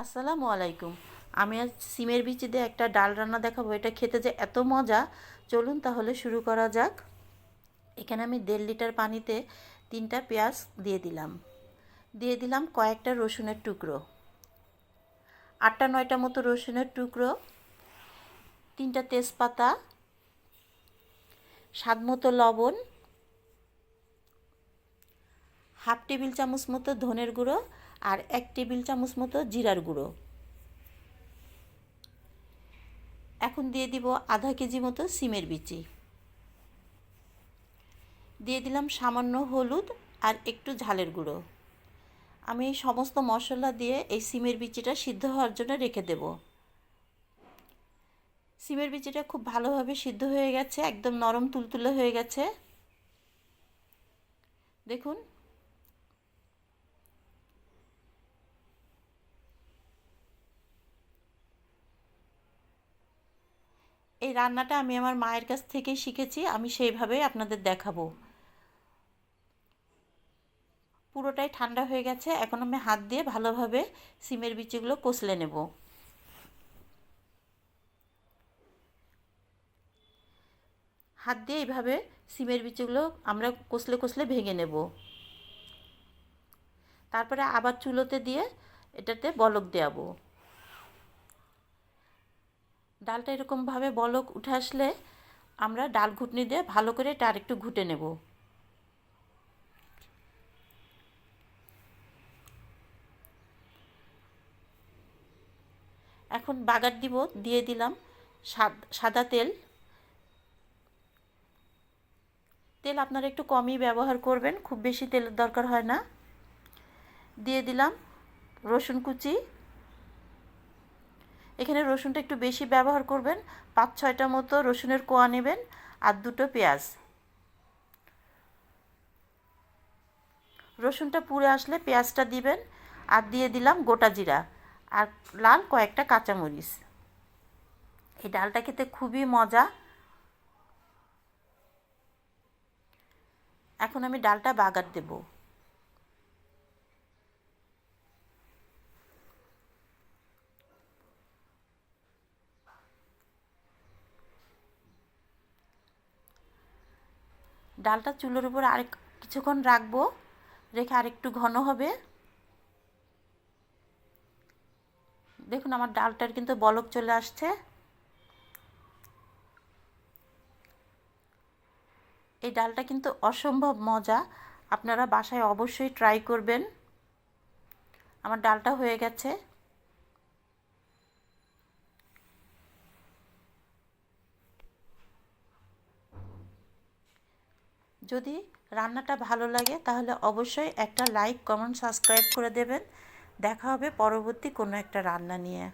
আসসালামু আলাইকুম। আমি আজ সিমের বিচি দিয়ে একটা ডাল রান্না দেখাবো। এটা খেতে যে এত মজা। চলুন তাহলে শুরু করা যাক। এখানে আমি দেড় লিটার পানিতে তিনটা পেঁয়াজ দিয়ে দিলাম। দিয়ে দিলাম কয়েকটা রসুনের টুকরো। আটটা নয়টা মতো রসুনের টুকরো। তিনটা তেজপাতা। স্বাদ মতো লবণ। হাফ টেবিল চামচ মতো ধনের গুঁড়ো। আর এক টেবিল চামচ মতো জিরার গুঁড়ো। এখন দিয়ে দিব আধা কেজি মতো সিমের বিচি। দিয়ে দিলাম সামান্য হলুদ আর একটু ঝালের গুঁড়ো। আমি সমস্ত মশলা দিয়ে এই সিমের বিচিটা সিদ্ধ হওয়ার জন্য রেখে দেব। সিমের বিচিটা খুব ভালোভাবে সিদ্ধ হয়ে গেছে, একদম নরম তুলতুলে হয়ে গেছে। দেখুন এই রান্নাটা আমি আমার মায়ের কাছ থেকেই শিখেছি, আমি সেইভাবেই আপনাদের দেখাবো। পুরোটাই ঠান্ডা হয়ে গেছে, এখন আমি হাত দিয়ে ভালোভাবে সিমের বিচিগুলো কষলে নেব। হাত দিয়ে এইভাবে সিমের বিচিগুলো আমরা কষলে কষলে ভেঙে নেব। তারপরে আবার চুলোতে দিয়ে এটাতে বলক দেওয়াবো ডালটা এরকমভাবে বলক উঠে আসলে আমরা ডাল ঘুটনি দিয়ে ভালো করে এটা আরেকটু ঘুটে নেব। এখন বাগার দিব, দিয়ে দিলাম সাদা তেল। তেল আপনারা একটু কমই ব্যবহার করবেন, খুব বেশি তেলের দরকার হয় না। দিয়ে দিলাম রসুন কুচি। এখানে রসুনটা একটু বেশি ব্যবহার করবেন। পাঁচ, ছয়টা মতো রসুনের কোয়া নেবেন আর দুটো পেঁয়াজ। রসুনটা পুড়ে আসলে পেঁয়াজটা দিবেন আর দিয়ে দিলাম গোটা জিরা আর লাল কয়েকটা কাঁচামরিচ। এই ডালটা খেতে খুবই মজা। এখন আমি ডালটা বাগার দেবো। ডালটা চুলোর উপর আরেক কিছুক্ষণ রাখব, রেখে আরেকটু ঘন হবে। দেখুন আমার ডালটার কিন্তু বলক চলে আসছে। এই ডালটা কিন্তু অসম্ভব মজা, আপনারা বাসায় অবশ্যই ট্রাই করবেন। আমার ডালটা হয়ে গেছে। যদি রান্নাটা ভালো লাগে, তাহলে অবশ্যই একটা লাইক কমেন্ট সাবস্ক্রাইব করে দেবেন। দেখা হবে পরবর্তী কোনো একটা রান্না নিয়ে।